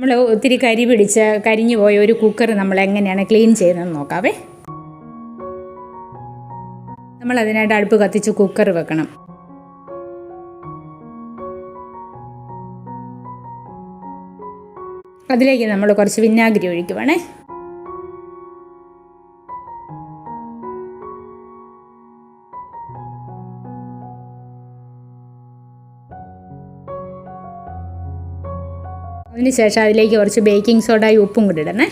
നമ്മൾ ഒത്തിരി കരി പിടിച്ച് കരിഞ്ഞു പോയ ഒരു കുക്കർ നമ്മൾ എങ്ങനെയാണ് ക്ലീൻ ചെയ്യുന്നതെന്ന് നോക്കാവേ. നമ്മൾ അതിനായിട്ട് അടുപ്പ് കത്തിച്ച് കുക്കർ വെക്കണം. അതിലേക്ക് നമ്മൾ കുറച്ച് വിനാഗിരി ഒഴിക്കുവാണേ. അതിന് ശേഷം അതിലേക്ക് കുറച്ച് ബേക്കിംഗ് സോഡയും ഉപ്പും കൂടി ഇടണേ.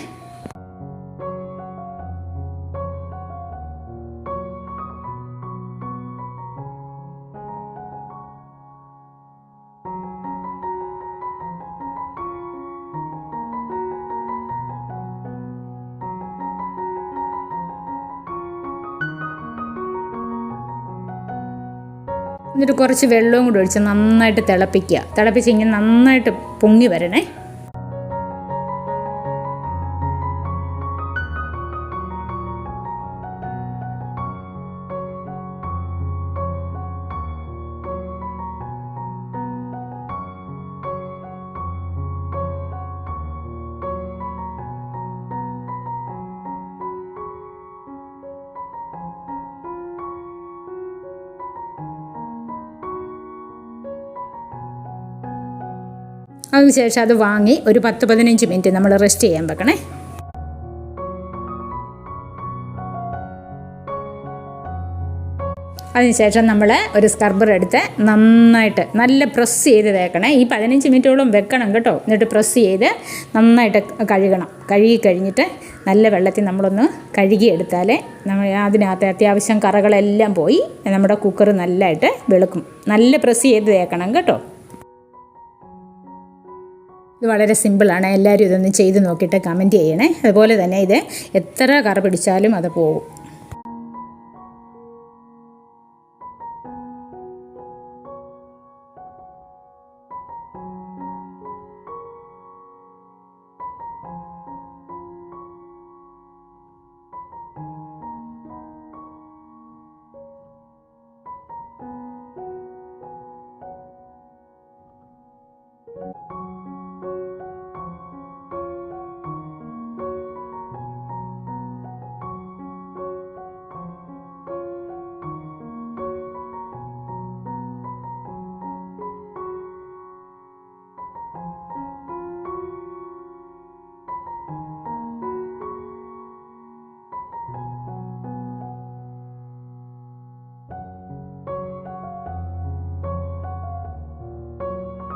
എന്നിട്ട് കുറച്ച് വെള്ളവും കൂടി ഒഴിച്ച് നന്നായിട്ട് തിളപ്പിക്കുക. തിളപ്പിച്ച് ഇങ്ങനെ നന്നായിട്ട് പൊങ്ങി വരണേ. അതിനുശേഷം അത് വാങ്ങി ഒരു പത്ത് പതിനഞ്ച് മിനിറ്റ് നമ്മൾ റെസ്റ്റ് ചെയ്യാൻ വെക്കണേ. അതിനുശേഷം നമ്മൾ ഒരു സ്ക്രബ്ബർ എടുത്ത് നന്നായിട്ട് നല്ല പ്രസ് ചെയ്ത് തേക്കണേ ഈ പതിനഞ്ച് മിനിറ്റോളം വെക്കണം കേട്ടോ. എന്നിട്ട് പ്രസ് ചെയ്ത് നന്നായിട്ട് കഴുകണം. കഴുകി കഴിഞ്ഞിട്ട് നല്ല വെള്ളത്തിൽ നമ്മളൊന്ന് കഴുകിയെടുത്താൽ നമ്മൾ അതിനകത്ത് അത്യാവശ്യം കറകളെല്ലാം പോയി നമ്മുടെ കുക്കർ നല്ലതായിട്ട് വെളുക്കും. നല്ല പ്രസ് ചെയ്ത് തേക്കണം കേട്ടോ. ഇത് വളരെ സിമ്പിളാണ് എല്ലാവരും ഇതൊന്ന് ചെയ്ത് നോക്കിയിട്ട് കമന്റ് ചെയ്യണേ. അതുപോലെ തന്നെ ഇത് എത്ര കറ പിടിച്ചാലും അത് പോകും.